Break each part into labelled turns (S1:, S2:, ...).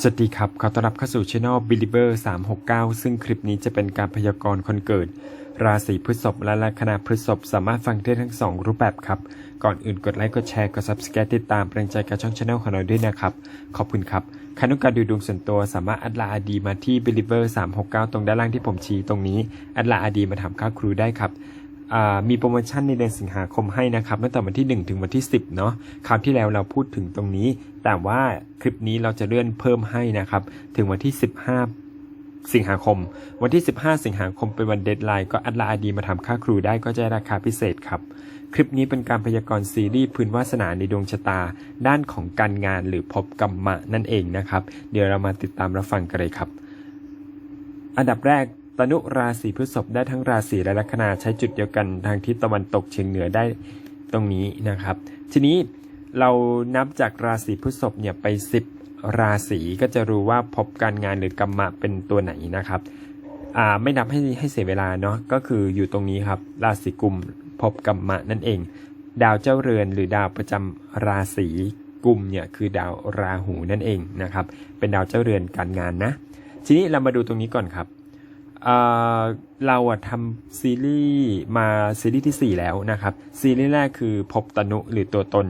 S1: สวัสดีครับ ขอต้อนรับเข้าสู่ช่อง Believer 369 ซึ่งคลิปนี้จะเป็นการพยากรณ์คนเกิด ราศีพฤษภและลัคนาพฤษภสามารถฟังได้ทั้ง 2 รูปแบบครับ ก่อนอื่นกดไลค์กดแชร์กด Subscribe ติดตามเป็นกำลังใจกับช่องช anel ของเราด้วยนะครับ ขอบคุณครับใครต้องการดูดวงส่วนตัวสามารถอัดลาอดีมาที่ Believer 369 ตรงด้านล่างที่ผมชี้ตรงนี้อัดลาอดีมาถามค่าครูได้ครับ มีโปรโมชั่นในเดือนสิงหาคมให้นะครับตั้งแต่วันที่ 1 ถึงวันที่ 10 เนาะคราวที่แล้วเราพูดถึงตรงนี้ แต่ว่าคลิปนี้เราจะเลื่อนเพิ่มให้นะครับ ถึงวันที่ 15 สิงหาคม วันที่ 15 สิงหาคมเป็นวันเดทไลน์ก็อัดลาอดีมาทำค่าครูได้ก็จะราคาพิเศษครับ คลิปนี้เป็นการพยากรณ์ซีรีส์พื้นวาสนาในดวงชะตา ด้านของการงานหรือภพกรรมะนั่นเองนะครับ เดี๋ยวเรามาติดตามรับฟังกันเลยครับ อันดับแรก ตนุราศีพฤษภได้ทั้งราศีและลัคนาใช้จุดเดียวกันทางทิศตะวันตกเฉียงเหนือได้ตรงนี้นะครับ ทีนี้เรานับจากราศีพฤษภเนี่ยไป 10 ราศีก็จะรู้ว่าพบการงานหรือกรรมะเป็นตัวไหนนะครับอ่าไม่นับให้ให้เสียเวลาเนาะก็คืออยู่ตรงนี้ครับ ราศีกุมพบกรรมะนั่นเอง ดาวเจ้าเรือนหรือดาวประจำราศีกุมเนี่ยคือดาวราหูนั่นเองนะครับ เป็นดาวเจ้าเรือนการงานนะ ทีนี้เรามาดูตรงนี้ก่อนครับ เราอะทำซีรีส์มาซีรีส์ที่ 4 แล้วนะครับ ซีรีส์แรกคือพบตนุหรือตัวตน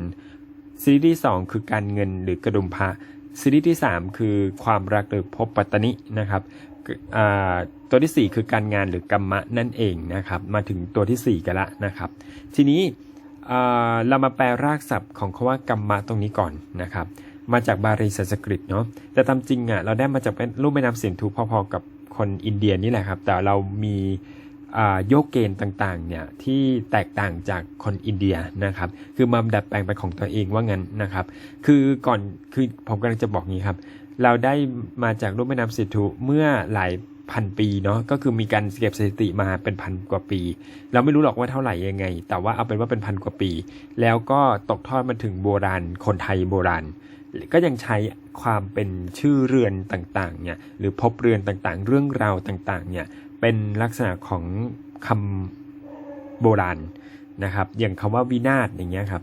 S1: ซีรีส์ที่ 2 คือการเงินหรือกระดุมพระซีรีส์ที่ 3 คือความรักหรือพบปัตตนินะครับตัวที่ 4 คือการงานหรือกรรมะนั่นเองนะครับ มาถึงตัวที่ 4 กันละนะครับ ทีนี้เรามาแปลรากศัพท์ของคาว่ากรรมะตรงนี้ก่อนนะครับ มาจากบาลีสันสกฤตเนาะแต่ตามจริงอะเราได้มาจากรูปแม่น้ำเสียนทูพอๆกับ คนอินเดียนี่แหละครับ แต่เรามีโยกเกณฑ์ต่างๆเนี่ยที่แตกต่างจากคนอินเดียนะครับ คือมาดัดแปลงเป็นของตัวเองว่างั้นนะครับ คือก่อนคือผมกำลังจะบอกงี้ครับ เราได้มาจากรูปแม่น้ำเสียนทูเมื่อหลายพันปีเนาะก็คือมีการเก็บสถิติมาเป็นพันกว่าปี เราไม่รู้หรอกว่าเท่าไหร่ยังไง แต่ว่าเอาเป็นว่าเป็นพันกว่าปี แล้วก็ตกทอดมาถึงโบราณคนไทยโบราณ ก็ยังใช้ความเป็นชื่อเรือนต่างๆเนี่ยหรือพบเรือนต่างๆ เรื่องราวต่างๆเนี่ยเป็นลักษณะของคำโบราณนะครับ อย่างคำว่าวินาศอย่างเงี้ยครับ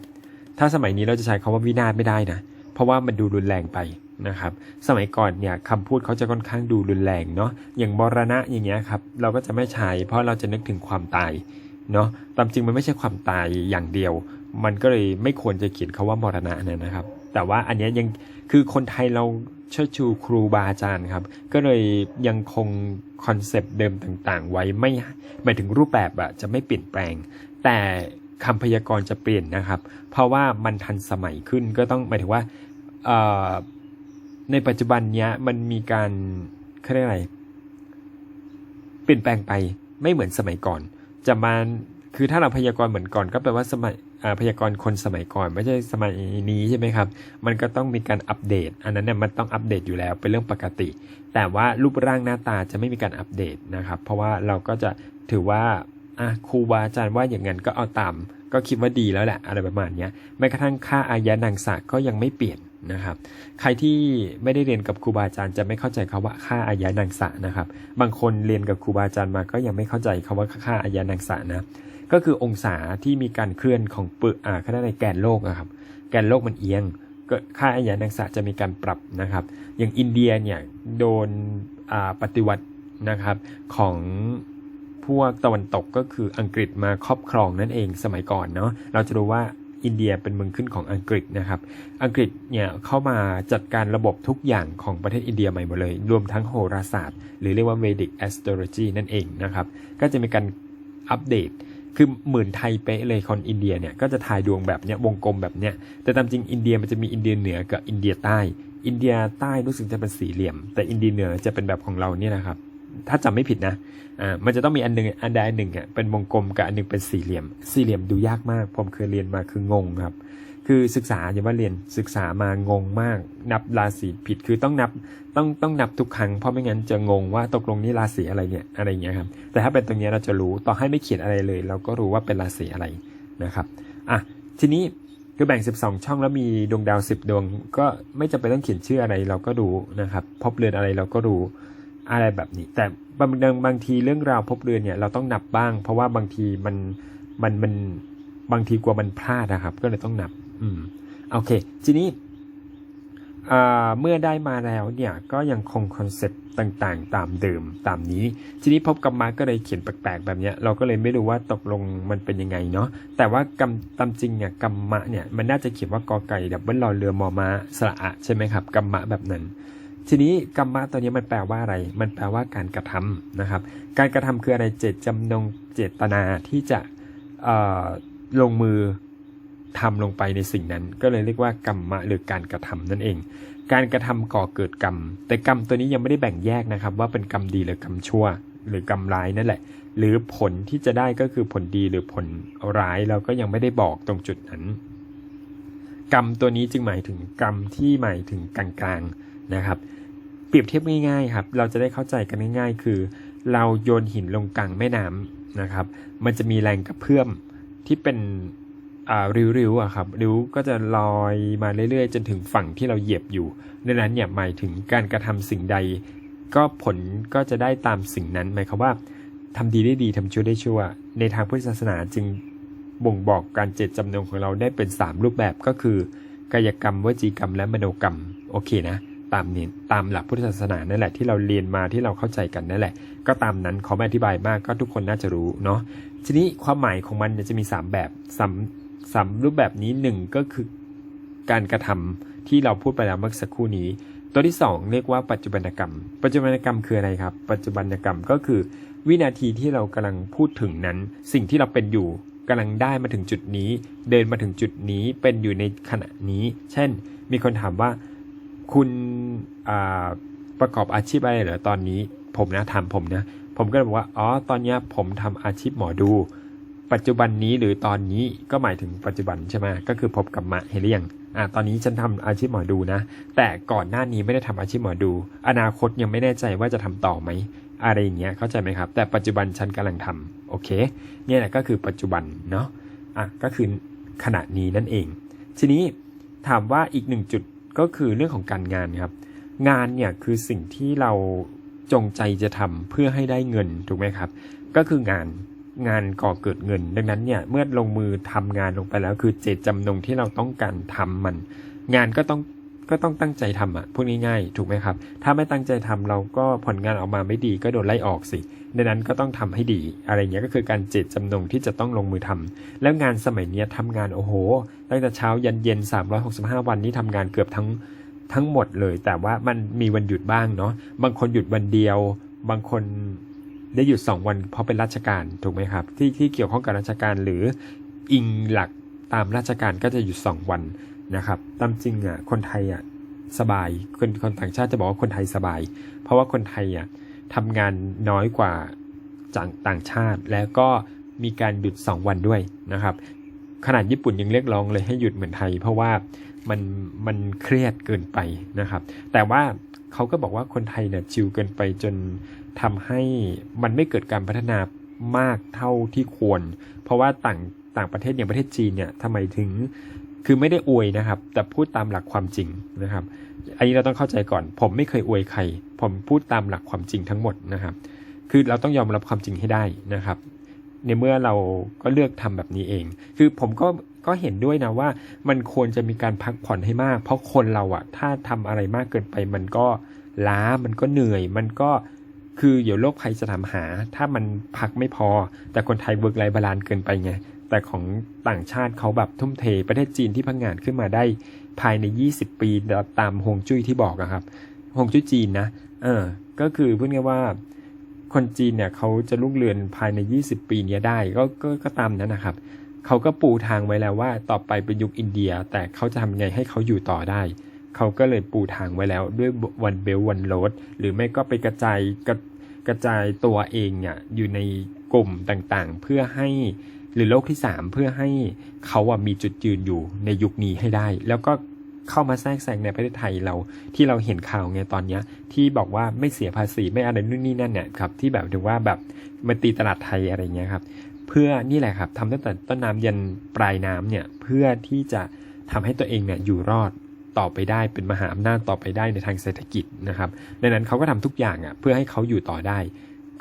S1: ถ้าสมัยนี้เราจะใช้คำว่าวินาศไม่ได้นะเพราะว่ามันดูรุนแรงไปนะครับ สมัยก่อนเนี่ยคำพูดเขาจะค่อนข้างดูรุนแรงเนาะอย่างมรณะอย่างเงี้ยครับเราก็จะไม่ใช้เพราะเราจะนึกถึงความตายเนาะตามจริงมันไม่ใช่ความตายอย่างเดียว มันก็เลยไม่ควรจะเขียนคาว่ามรณะเนี่ยนะครับ แต่ว่าอันนี้ยังคือคนไทยเราเชิดชูครูบาอาจารย์ครับ ก็เลยยังคงคอนเซปต์เดิมต่างๆ ไว้ไม่หมายถึงรูปแบบอะจะไม่เปลี่ยนแปลง แต่คำพยากรณ์จะเปลี่ยนนะครับ เพราะว่ามันทันสมัยขึ้นก็ต้องหมายถึงว่าในปัจจุบันเนี้ยมันมีการเขาเรียกอะไรเปลี่ยนแปลงไปไม่เหมือนสมัยก่อน จะมาคือถ้าเราพยากรณ์เหมือนก่อน ก็แปลว่าสมัย พยากรณ์คนสมัยก่อน ไม่ใช่สมัยนี้ใช่ไหมครับ มันก็ต้องมีการอัปเดต อันนั้นเนี่ยมันต้องอัปเดตอยู่แล้วเป็นเรื่องปกติ แต่ว่ารูปร่างหน้าตาจะไม่มีการอัปเดตนะครับ เพราะว่าเราก็จะถือว่าอะครูบาอาจารย์ว่าอย่างนั้นก็เอาตามก็คิดว่าดีแล้วแหละอะไรประมาณนี้แม้กระทั่งค่าอายะนังสะก็ยังไม่เปลี่ยนนะครับ ใครที่ไม่ได้เรียนกับครูบาอาจารย์จะไม่เข้าใจคาว่าค่าอายะนังสะนะครับ บางคนเรียนกับครูบาอาจารย์มาก็ยังไม่เข้าใจคาว่าค่าอายะนังสะนะ ก็คือองศาที่มีการเคลื่อนของเปึกอ่าขาเรียกอะไรแกนโลกอะครับ แกนโลกมันเอียงก็ค่าอายะนังสะจะมีการปรับนะครับ อย่างอินเดียเนี่ยโดนอ่าปฏิวัตินะครับของพวกตะวันตกก็คืออังกฤษมาครอบครองนั่นเองสมัยก่อนเนาะเราจะรู้ว่าอินเดียเป็นเมืองขึ้นของอังกฤษนะครับ อังกฤษเนี่ยเข้ามาจัดการระบบทุกอย่างของประเทศอินเดียใหม่หมดเลย รวมทั้งโหราศาสตร์ หรือเรียกว่า Vedic Astrology นั่นเองนะครับ ก็จะมีการอัปเดต คือเหมือนไทยเป๊ะเลยคนอินเดียเนี่ยก็จะถ่ายดวงแบบเนี้ยวงกลมแบบเนี้ยแต่ตามจริงอินเดียมันจะมีอินเดียเหนือกับอินเดียใต้ อินเดียใต้รู้สึกจะเป็นสี่เหลี่ยม แต่อินเดียเหนือจะเป็นแบบของเราเนี่ยนะครับถ้าจำไม่ผิดนะ อ่า มันจะต้องมีอันหนึ่งอันใดอันหนึ่งอะเป็นวงกลมกับอันหนึ่งเป็นสี่เหลี่ยม สี่เหลี่ยมดูยากมาก ผมเคยเรียนมาคืองงครับ คือศึกษาอย่าว่าเรียนศึกษามางงมาก นับราศีผิดคือต้องนับต้องต้องนับทุกครั้งเพราะไม่งั้นจะงงว่าตกลงนี่ราศีอะไรเนี่ยอะไรเงี้ยครับแต่ถ้าเป็นตรงเนี้ยเราจะรู้ต่อให้ไม่เขียนอะไรเลย เราก็รู้ว่าเป็นราศีอะไรนะครับอะทีนี้คือแบ่ง 12 ช่องแล้วมีดวงดาว 10 ดวง ก็ไม่จำเป็นต้องเขียนชื่ออะไรเราก็รู้นะครับ พบเรือนอะไรเราก็รู้อะไรแบบนี้ แต่บางบางบางทีเรื่องราวพบเรือนเนี่ยเราต้องนับบ้าง เพราะว่าบางทีมันมันมันบางทีกลัวมันพลาดนะครับ ก็เลยต้องนับ อืมโอเค ทีนี้เมื่อได้มาแล้วเนี่ยก็ยังคงคอนเซ็ปต์ต่างๆ ตามเดิมตามนี้ ทีนี้พบกรรมะก็เลยเขียนแปลกๆ แบบเนี้ยเราก็เลยไม่รู้ว่าตกลงมันเป็นยังไงเนาะแต่ว่ากรรมตามจริงเนี่ยกรรมะเนี่ยมันน่าจะเขียนว่ากอไก่ดับเบิลรอเรือมอมาสระอะใช่ไหมครับกรรมะแบบนั้น ทีนี้กรรมะตัวนี้มันแปลว่าอะไร มันแปลว่าการกระทำนะครับ การกระทำคืออะไรเจตจำนงเจตนาที่จะลงมือ ทำลงไปในสิ่งนั้น ก็เลยเรียกว่ากรรมะหรือการกระทำนั่นเอง การกระทำก่อเกิดกรรม แต่กรรมตัวนี้ยังไม่ได้แบ่งแยกนะครับ ว่าเป็นกรรมดีหรือกรรมชั่ว หรือกรรมร้ายนั่นแหละ หรือผลที่จะได้ก็คือผลดีหรือผลร้ายเราก็ยังไม่ได้บอกตรงจุดนั้น กรรมตัวนี้จึงหมายถึงกรรมที่หมายถึงกลางๆนะครับ เปรียบเทียบง่ายๆครับ เราจะได้เข้าใจกันง่าย ๆ คือ เราโยนหินลงกลางแม่น้ำนะครับ มันจะมีแรงกระเพื่อมที่เป็น อ่าริ้วๆอะครับริ้วก็จะลอยมาเรื่อยๆ จนถึงฝั่งที่เราเหยียบอยู่ดังนั้นเนี่ยหมายถึงการกระทำสิ่งใด ก็ผลก็จะได้ตามสิ่งนั้นหมายความว่าทำดีได้ดีทำชั่วได้ชั่ว ในทางพุทธศาสนาจึงบ่งบอกการเจตจำนงของเราได้เป็น 3 รูปแบบก็คือ กายกรรมวจีกรรมและมโนกรรมโอเคนะตามนี้ตามหลักพุทธศาสนานั่นแหละที่เราเรียนมาที่เราเข้าใจกันนั่นแหละ ก็ตามนั้นขอไม่อธิบายมากก็ทุกคนน่าจะรู้เนาะทีนี้ความหมายของมันจะมี 3 แบบสาม สามรูปแบบนี้หนึ่งก็คือการกระทำที่เราพูดไปแล้วเมื่อสักครู่นี้ ตัวที่ 2 เรียกว่าปัจจุบันกรรม ปัจจุบันกรรมคืออะไรครับ ปัจจุบันกรรมก็คือ วินาทีที่เรากำลังพูดถึงนั้น สิ่งที่เราเป็นอยู่กำลังได้มาถึงจุดนี้ เดินมาถึงจุดนี้เป็นอยู่ในขณะนี้ เช่น มีคนถามว่าคุณประกอบอาชีพอะไรเหรอตอนนี้ ผมนะถามผมนะ ผมก็เลยบอกว่าอ๋อตอนนี้ผมทำอาชีพหมอดู ปัจจุบันนี้หรือตอนนี้ก็หมายถึงปัจจุบันใช่ไหมก็คือพบกับมะเห็นหรือยังอ่าตอนนี้ฉันทำอาชีพหมอดูนะ แต่ก่อนหน้านี้ไม่ได้ทำอาชีพหมอดู อนาคตยังไม่แน่ใจว่าจะทำต่อไหมอะไรอย่างเงี้ยเข้าใจไหมครับ แต่ปัจจุบันฉันกำลังทำโอเค เนี่ยแหละก็คือปัจจุบันเนาะอะก็คือขณะนี้นั่นเอง ทีนี้ถามว่าอีกหนึ่งจุดก็คือเรื่องของการงานครับ งานเนี่ยคือสิ่งที่เราจงใจจะทำเพื่อให้ได้เงินถูกไหมครับ ก็คืองาน งานก่อเกิดเงิน ดังนั้นเนี่ยเมื่อลงมือทำงานลงไปแล้ว คือเจตจำนงที่เราต้องการทำมัน งานก็ต้องก็ต้องตั้งใจทำอะพูดง่ายๆถูกไหมครับ ถ้าไม่ตั้งใจทำเราก็ผลงานออกมาไม่ดีก็โดนไล่ออกสิดังนั้นก็ต้องทำให้ดี อะไรเงี้ยก็คือการเจตจำนงที่จะต้องลงมือทำแล้วงานสมัยเนี้ยทำงานโอ้โหตั้งแต่เช้ายันเย็น 365 วันนี้ทำงานเกือบทั้งทั้งหมดเลย แต่ว่ามันมีวันหยุดบ้างเนาะบางคนหยุดวันเดียว บางคน ได้หยุด 2 วันเพราะเป็นราชการถูกไหมครับ ที่ที่เกี่ยวข้องกับราชการหรืออิงหลักตามราชการก็จะหยุด 2 วันนะครับตามจริงอะคนไทยอะสบายคนคนต่างชาติจะบอกว่าคนไทยสบาย เพราะว่าคนไทยอะทำงานน้อยกว่าจากต่างชาติ แล้วก็มีการหยุด 2 วันด้วยนะครับ ขนาดญี่ปุ่นยังเรียกร้องเลยให้หยุดเหมือนไทย เพราะว่ามันมันเครียดเกินไปนะครับ แต่ว่าเขาก็บอกว่าคนไทยเนี่ยชิลเกินไปจน ทำให้มันไม่เกิดการพัฒนามากเท่าที่ควร เพราะว่าต่างต่างประเทศอย่างประเทศจีนเนี่ยทำไมถึงคือไม่ได้อวยนะครับ แต่พูดตามหลักความจริงนะครับ อันนี้เราต้องเข้าใจก่อน ผมไม่เคยอวยใคร ผมพูดตามหลักความจริงทั้งหมดนะครับ คือเราต้องยอมรับความจริงให้ได้นะครับ ในเมื่อเราก็เลือกทำแบบนี้เอง คือผมก็ก็เห็นด้วยนะว่ามันควรจะมีการพักผ่อนให้มาก เพราะคนเราอะถ้าทำอะไรมากเกินไป มันก็ล้ามันก็เหนื่อย มันก็ คือเดี๋ยวโรคภัยจะทำหา ถ้ามันพักไม่พอ แต่คนไทยเวิร์กไลฟ์บาลานซ์เกินไปไง แต่ของต่างชาติเขาแบบทุ่มเท ประเทศจีนที่พังงานขึ้นมาได้ภายใน 20 ปีตามฮวงจุ้ยที่บอกอะครับฮวงจุ้ยจีนนะ เออ ก็คือพูดง่ายว่าคนจีนเนี่ยเขาจะรุ่งเรืองภายใน 20 ปีเนี้ยได้ก็ก็ก็ตามนั้นนะครับเขาก็ปูทางไว้แล้วว่าต่อไปเป็นยุคอินเดีย แต่เขาจะทำยังไงให้เขาอยู่ต่อได้ เขาก็เลยปูทางไว้แล้วด้วยวันเบลวันโรดหรือไม่ก็ไปกระจายกระกระจายตัวเองเนี่ยอยู่ในกลุ่มต่างๆ เพื่อให้หรือโลกที่ 3 เพื่อให้เขาอะมีจุดยืนอยู่ในยุคนี้ให้ได้ แล้วก็เข้ามาแทรกแซงในประเทศไทยเราที่เราเห็นข่าวไงตอนเนี้ย ที่บอกว่าไม่เสียภาษีไม่อะไรนู่นนี่นั่นเนี่ยครับที่แบบถึงว่าแบบมาตีตลาดไทยอะไรเงี้ยครับ เพื่อนี่แหละครับทำตั้งแต่ต้นน้ำยันปลายน้ำเนี่ยเพื่อที่จะทำให้ตัวเองเนี่ยอยู่รอด ต่อไปได้เป็นมหาอำนาจต่อไปได้ในทางเศรษฐกิจนะครับดังนั้นเขาก็ทำทุกอย่างอะเพื่อให้เขาอยู่ต่อได้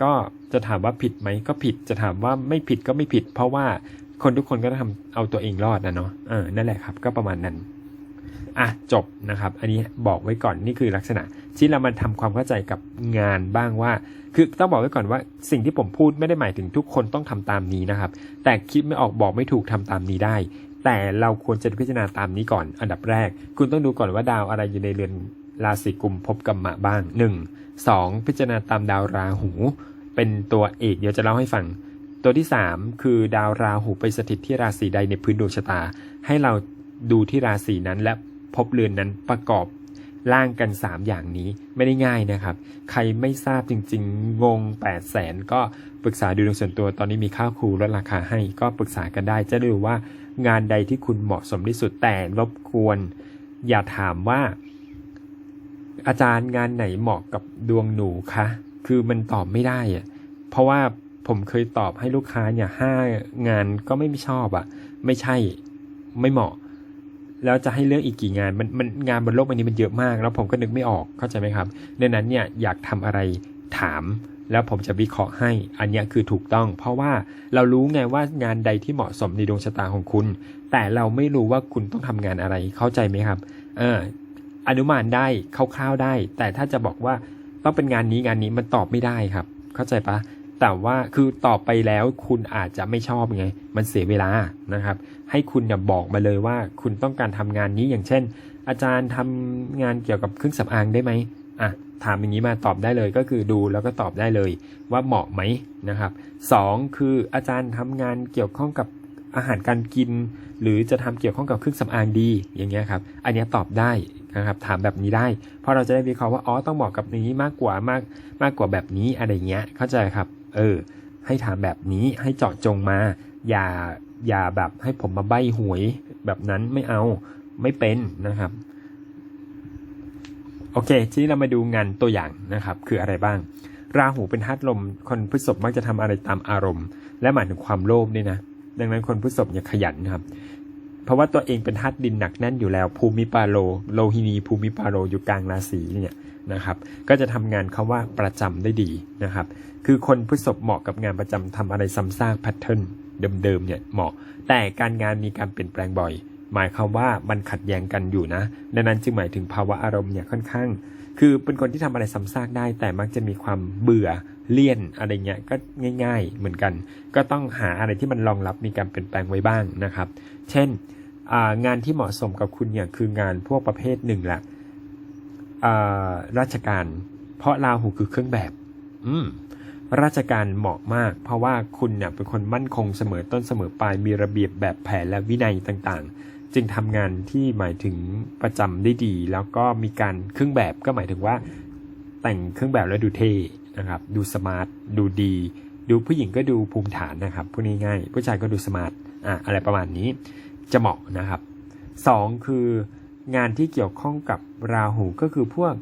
S1: ก็จะถามว่าผิดไหมก็ผิดจะถามว่าไม่ผิดก็ไม่ผิด เพราะว่าคนทุกคนก็ต้องทำเอาตัวเองรอดนะเนาะเออนั่นแหละครับ ก็ประมาณนั้นอะจบนะครับ อันนี้บอกไว้ก่อนนี่คือลักษณะ ที่เรามาทำความเข้าใจกับงานบ้างว่า คือต้องบอกไว้ก่อนว่าสิ่งที่ผมพูดไม่ได้หมายถึงทุกคนต้องทำตามนี้นะครับ แต่คิดไม่ออกบอกไม่ถูกทำตามนี้ได้ แต่เราควรจะพิจารณาตามนี้ก่อน อันดับแรก คุณต้องดูก่อนว่าดาวอะไรอยู่ในเรือนราศีกุมภพกัมมะบ้าง 1 2 พิจารณาตามดาวราหู เป็นตัวเอกเดี๋ยวจะเล่าให้ฟัง ตัวที่ 3 คือดาวราหูไปสถิตที่ราศีใดในพื้นดวงชะตา ให้เราดูที่ราศีนั้นและพบเรือนนั้นประกอบ ร่างกัน 3 อย่างนี้ไม่ได้ง่ายนะครับ ใครไม่ทราบจริงๆ งง 8 0 0แสนก็ปรึกษาดูดวงส่วนตัวตอนนี้มีค่าครูลดราคาให้ก็ปรึกษากันได้ จะดูว่างานใดที่คุณเหมาะสมที่สุดแต่รบกวน อย่าถามว่า อาจารย์งานไหนเหมาะกับดวงหนูคะคือมันตอบไม่ได้อะเพราะว่าผมเคยตอบให้ลูกค้าเนี่ยห้างานก็ไม่ชอบอะไม่ใช่ไม่เหมาะ แล้วจะให้เลือกอีกกี่งานมันมันงานบนโลกใบนี้มันเยอะมาก แล้วผมก็นึกไม่ออกเข้าใจไหมครับดังนั้นเนี่ยอยากทำอะไรถาม แล้วผมจะวิเคราะห์ให้ อันนี้คือถูกต้อง เพราะว่าเรารู้ไงว่างานใดที่เหมาะสมในดวงชะตาของคุณ แต่เราไม่รู้ว่าคุณต้องทำงานอะไรเข้าใจไหมครับเอออนุมานได้คร่าวๆได้ แต่ถ้าจะบอกว่าต้องเป็นงานนี้งานนี้มันตอบไม่ได้ครับ เข้าใจปะ แต่ว่าคือตอบไปแล้วคุณอาจจะไม่ชอบไง มันเสียเวลานะครับ ให้คุณเนี่ยบอกมาเลยว่าคุณต้องการทำงานนี้อย่างเช่น อาจารย์ทำงานเกี่ยวกับเครื่องสำอางได้ไหมอะถามอย่างนี้มาตอบได้เลยก็คือดูแล้วก็ตอบได้เลยว่าเหมาะไหมนะครับสองคืออาจารย์ทำงานเกี่ยวข้องกับอาหารการกิน หรือจะทำเกี่ยวข้องกับเครื่องสำอางดีอย่างเงี้ยครับ อันนี้ตอบได้นะครับถามแบบนี้ได้ เพราะเราจะได้วิเคราะห์ว่าอ๋อต้องเหมาะกับนี้มากกว่ามากมากกว่าแบบนี้อะไรเงี้ยเข้าใจครับ เออ ให้ถามแบบนี้ให้เจาะจงมา อย่าอย่าแบบให้ผมมาใบหวยแบบนั้นไม่เอาไม่เป็นนะครับ โอเค ทีนี้เรามาดูงานตัวอย่างนะครับ คืออะไรบ้าง ราหูเป็นธาตุลม คนพฤษภมักจะทำอะไรตามอารมณ์ และหมายถึงความโลภด้วยนะ ดังนั้นคนพฤษภอย่าขยันนะครับ เพราะว่าตัวเองเป็นธาตุดินหนักแน่นอยู่แล้ว ภูมิปาโลโลหินีภูมิปาโลอยู่กลางราศีเนี่ยนะครับ ก็จะทำงานเขาว่าประจำได้ดีนะครับ คือคนพฤษภเหมาะกับงานประจำทำอะไรซ้ำซากแพทเทิร์นเดิมๆเนี่ยเหมาะ แต่การงานมีการเปลี่ยนแปลงบ่อย หมายความว่ามันขัดแย้งกันอยู่นะดังนั้นจึงหมายถึงภาวะอารมณ์เนี่ยค่อนข้าง คือเป็นคนที่ทำอะไรซ้ำซากได้ แต่มักจะมีความเบื่อเลี่ยนอะไรเงี้ยก็ง่าย ๆ เหมือนกัน ก็ต้องหาอะไรที่มันรองรับมีการเปลี่ยนแปลงไว้บ้างนะครับ เช่น งานที่เหมาะสมกับคุณเนี่ยคืองานพวกประเภทหนึ่งแหละอ่าราชการ เพราะราหูคือเครื่องแบบ อืมราชการเหมาะมาก เพราะว่าคุณเนี่ยเป็นคนมั่นคงเสมอต้นเสมอปลายมีระเบียบแบบแผนและวินัยต่างๆ จึงทำงานที่หมายถึงประจำได้ดี แล้วก็มีการเครื่องแบบก็หมายถึงว่า แต่งเครื่องแบบแล้วดูเท่นะครับ ดูสมาร์ทดูดี ดูผู้หญิงก็ดูภูมิฐานนะครับพูดง่ายๆผู้ชายก็ดูสมาร์ทอะอะไรประมาณนี้ จะเหมาะนะครับสองคืองานที่เกี่ยวข้องกับราหูก็คือพวก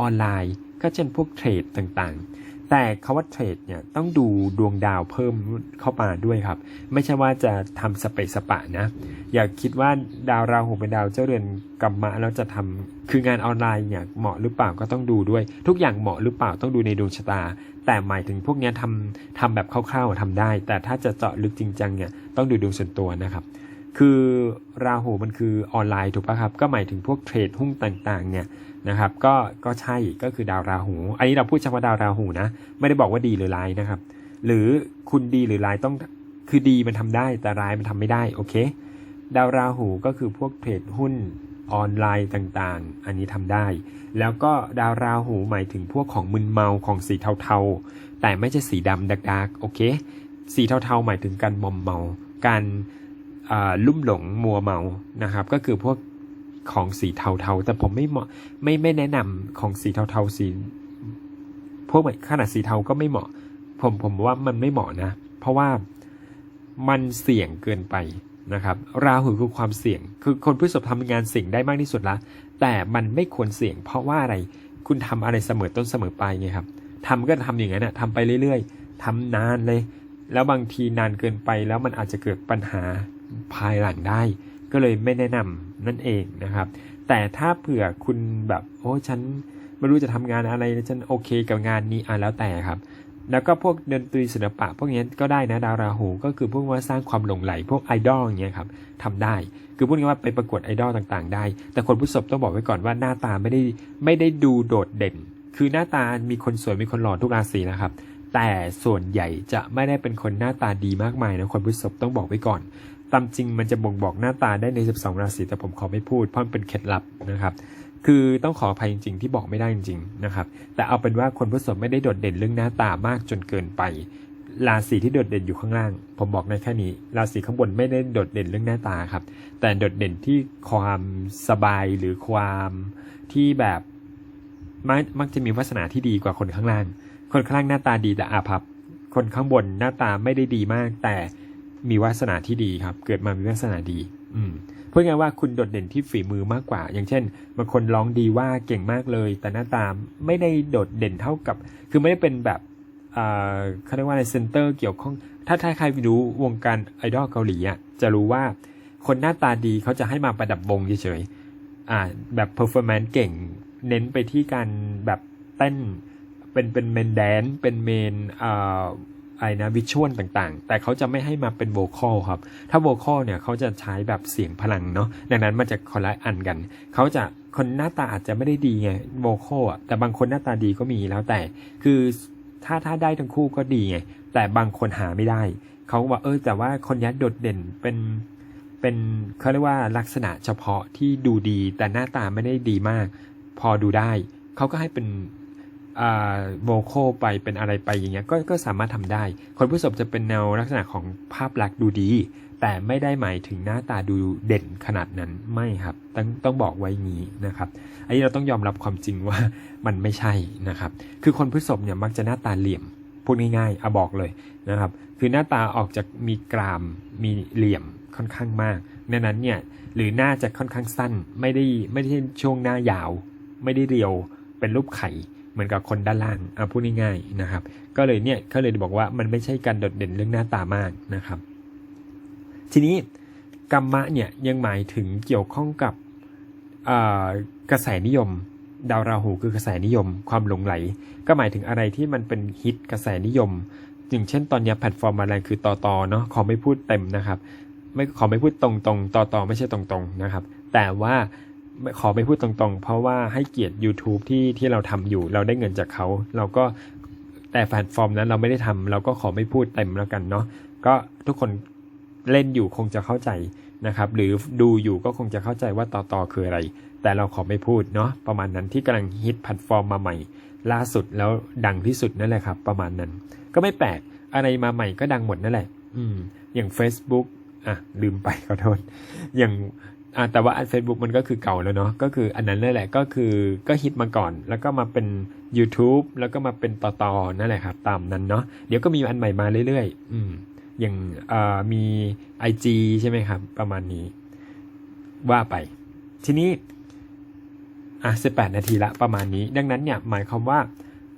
S1: ออนไลน์ ก็เช่นพวกเทรดต่างๆ แต่คาว่าเทรดเนี่ยต้องดูดวงดาวเพิ่มเข้ามาด้วยครับ ไม่ใช่ว่าจะทำสเปซสปะนะ อย่าคิดว่าดาวราหูเป็นดาวเจ้าเรือนกรรมะแล้วจะทำคืองานออนไลน์เนี่ยเหมาะหรือเปล่าก็ต้องดูด้วย ทุกอย่างเหมาะหรือเปล่าต้องดูในดวงชะตา แต่หมายถึงพวกเนี้ยทำทำแบบคร่าวๆทำได้ แต่ถ้าจะเจาะลึกจริงจังเนี่ยต้องดูดวงส่วนตัวนะครับ คือราหูมันคือออนไลน์ถูกปะครับ ก็หมายถึงพวกเทรดหุ้นต่างๆ เนี่ยนะครับ ก็ก็ใช่ก็คือดาวราหู อันนี้เราพูดเฉพาะดาวราหูนะ ไม่ได้บอกว่าดีหรือร้ายนะครับ หรือคุณดีหรือร้ายต้องคือดีมันทำได้แต่ร้ายมันทำไม่ได้โอเค ดาวราหูก็คือพวกเทรดหุ้นออนไลน์ต่างๆ อันนี้ทำได้ แล้วก็ดาวราหูหมายถึงพวกของมึนเมาของสีเทาๆ แต่ไม่ใช่สีดำดักๆโอเค สีเทาๆหมายถึงการมอมเมาการ ลุ่มหลงมัวเมานะครับ ก็คือพวกของสีเทาๆ แต่ผมไม่เหมาะไม่ไม่แนะนำของสีเทาๆสีพวกขนาดสีเทาก็ไม่เหมาะ ผมผมว่ามันไม่เหมาะนะ เพราะว่ามันเสี่ยงเกินไปนะครับราหูคือความเสี่ยง คือคนพฤษภทำงานเสี่ยงได้มากที่สุดละ แต่มันไม่ควรเสี่ยง เพราะว่าอะไรคุณทำอะไรเสมอต้นเสมอปลายไงครับทำก็ทำอย่างนั้นนะทำไปเรื่อย ๆทำนานเลย แล้วบางทีนานเกินไปแล้วมันอาจจะเกิดปัญหา ภายหลังได้ ก็เลยไม่แนะนำนั่นเองนะครับ แต่ถ้าเผื่อคุณแบบโอ้ฉันไม่รู้จะทำงานอะไรฉันโอเคกับงานนี้อะแล้วแต่ครับ แล้วก็พวกดนตรีศิลปะ พวกนี้ก็ได้นะดาวราหู ก็คือพวกว่าสร้างความหลงไหลพวกไอดอลอย่างเงี้ยครับทำได้ คือพูดง่ายว่าไปประกวดไอดอลต่างๆ ได้ แต่คนพฤษภต้องบอกไว้ก่อนว่าหน้าตาไม่ได้ไม่ได้ดูโดดเด่น คือหน้าตามีคนสวยมีคนหล่อทุกราศีนะครับแต่ส่วนใหญ่จะไม่ได้เป็นคนหน้าตาดีมากมายนะคนพฤษภต้องบอกไว้ก่อน ตามจริงมันจะบ่งบอกหน้าตาได้ใน 12 ราศีแต่ผมขอไม่พูดเพราะมันเป็นเคล็ดลับนะครับ คือต้องขออภัยจริง ๆ ที่บอกไม่ได้จริงๆนะครับ แต่เอาเป็นว่าคนพฤษภไม่ได้โดดเด่นเรื่องหน้าตามากจนเกินไป ราศีที่โดดเด่นอยู่ข้างล่าง ผมบอกในแค่นี้ ราศีข้างบนไม่ได้โดดเด่นเรื่องหน้าตาครับ แต่โดดเด่นที่ความสบายหรือความที่แบบมักมักจะมีวาสนาที่ดีกว่าคนข้างล่าง คนข้างล่างหน้าตาดีแต่อาภัพคนข้างบนหน้าตาไม่ได้ดีมากแต่ มีวาสนาที่ดีครับ เกิดมามีวาสนาดี อืมพูดง่ายๆว่าคุณโดดเด่นที่ฝีมือมากกว่า อย่างเช่นบางคนร้องดีว่าเก่งมากเลย แต่หน้าตาไม่ได้โดดเด่นเท่ากับ คือไม่ได้เป็นแบบอ่าเขาเรียกว่าในเซนเตอร์เกี่ยวข้อง ถ้าถ้าใครรู้วงการไอดอลเกาหลีอะจะรู้ว่าคนหน้าตาดีเขาจะให้มาประดับวงเฉยๆอ่าแบบเพอร์ฟอร์แมนซ์เก่ง เน้นไปที่การแบบเต้น เป็นเป็นเมนแดนเป็นเมนอ่า อะไรนะวิชวลต่างๆ แต่เขาจะไม่ให้มาเป็นโวคอลครับ ถ้าโวคอลเนี่ยเขาจะใช้แบบเสียงพลังเนาะดังนั้นมันจะคนละอันกัน เขาจะคนหน้าตาอาจจะไม่ได้ดีไงโวคอลอะแต่บางคนหน้าตาดีก็มีแล้วแต่ คือถ้าถ้าได้ทั้งคู่ก็ดีไงแต่บางคนหาไม่ได้ เขาบอกเออแต่ว่าคนนี้โดดเด่นเป็นเป็นเขาเรียกว่าลักษณะเฉพาะที่ดูดีแต่หน้าตาไม่ได้ดีมาก พอดูได้ เขาก็ให้เป็น โวโคไปเป็นอะไรไปอย่างเงี้ยก็ก็สามารถทำได้ คนผู้ศพจะเป็นแนวลักษณะของภาพลักษณ์ดูดี แต่ไม่ได้หมายถึงหน้าตาดูเด่นขนาดนั้นไม่ครับต้องต้องบอกไว้งี้นะครับอันนี้เราต้องยอมรับความจริงว่ามันไม่ใช่นะครับ คือคนพฤษภเนี่ยมักจะหน้าตาเหลี่ยมพูดง่ายๆเอาบอกเลยนะครับ คือหน้าตาออกจากมีกรามมีเหลี่ยมค่อนข้างมากดังนั้นเนี่ยหรือหน้าจะค่อนข้างสั้นไม่ได้ไม่ได้ช่วงหน้ายาว ไม่ได้เรียวเป็นรูปไข่ เหมือนกับคนด้านล่างเอาพูดง่ายๆนะครับ ก็เลยเนี่ยก็เลยบอกว่ามันไม่ใช่การโดดเด่นเรื่องหน้าตามากนะครับ ทีนี้กรรมะเนี่ยยังหมายถึงเกี่ยวข้องกับกระแสนิยม ดาวราหูคือกระแสนิยม ความหลงไหล ก็หมายถึงอะไรที่มันเป็นฮิตกระแสนิยมอย่างเช่นตอนนี้แพลตฟอร์มอะไรคือต่อต่อเนาะขอไม่พูดเต็มนะครับ ไม่ขอไม่พูดตรงๆต่อต่อไม่ใช่ตรงๆนะครับ แต่ว่า ขอไม่พูดตรงๆ เพราะว่าให้เกียรติ YouTube ที่ที่เราทำอยู่ เราได้เงินจากเขา เราก็แต่แพลตฟอร์มนั้นเราไม่ได้ทำเราก็ขอไม่พูดเต็มแล้วกันเนาะก็ทุกคนเล่นอยู่คงจะเข้าใจนะครับ หรือดูอยู่ก็คงจะเข้าใจว่าต่อต่อคืออะไร แต่เราขอไม่พูดเนาะประมาณนั้นที่กำลังฮิตแพลตฟอร์มมาใหม่ ล่าสุดแล้วดังที่สุดนั่นแหละครับ ประมาณนั้น ก็ไม่แปลกอะไรมาใหม่ก็ดังหมดนั่นแหละ อืม อย่าง Facebook อะลืมไปขอโทษอย่าง อะแต่ว่าอัน Facebook มันก็คือเก่าแล้วเนาะก็คืออันนั้นนั่นแหละก็คือก็ฮิตมาก่อน แล้วก็มาเป็น YouTube แล้วก็มาเป็นต่อๆนั่นแหละครับ ตามนั้นเนาะเดี๋ยวก็มีอันใหม่มาเรื่อยๆ อืมอย่างอ่ามี IG ใช่ไหมครับ ประมาณนี้ ว่าไป ทีนี้อะ18 นาทีละประมาณนี้ ดังนั้นเนี่ยหมายความว่า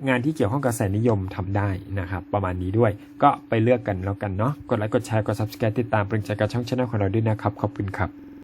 S1: งานที่เกี่ยวข้องกับกระแสนิยมทำได้นะครับ ประมาณนี้ด้วยก็ไปเลือกกันแล้วกันเนาะกดไลค์กดแชร์กด subscribe ติดตามเป็นใจกับช่องช anel ของเราด้วยนะครับ ขอบคุณครับ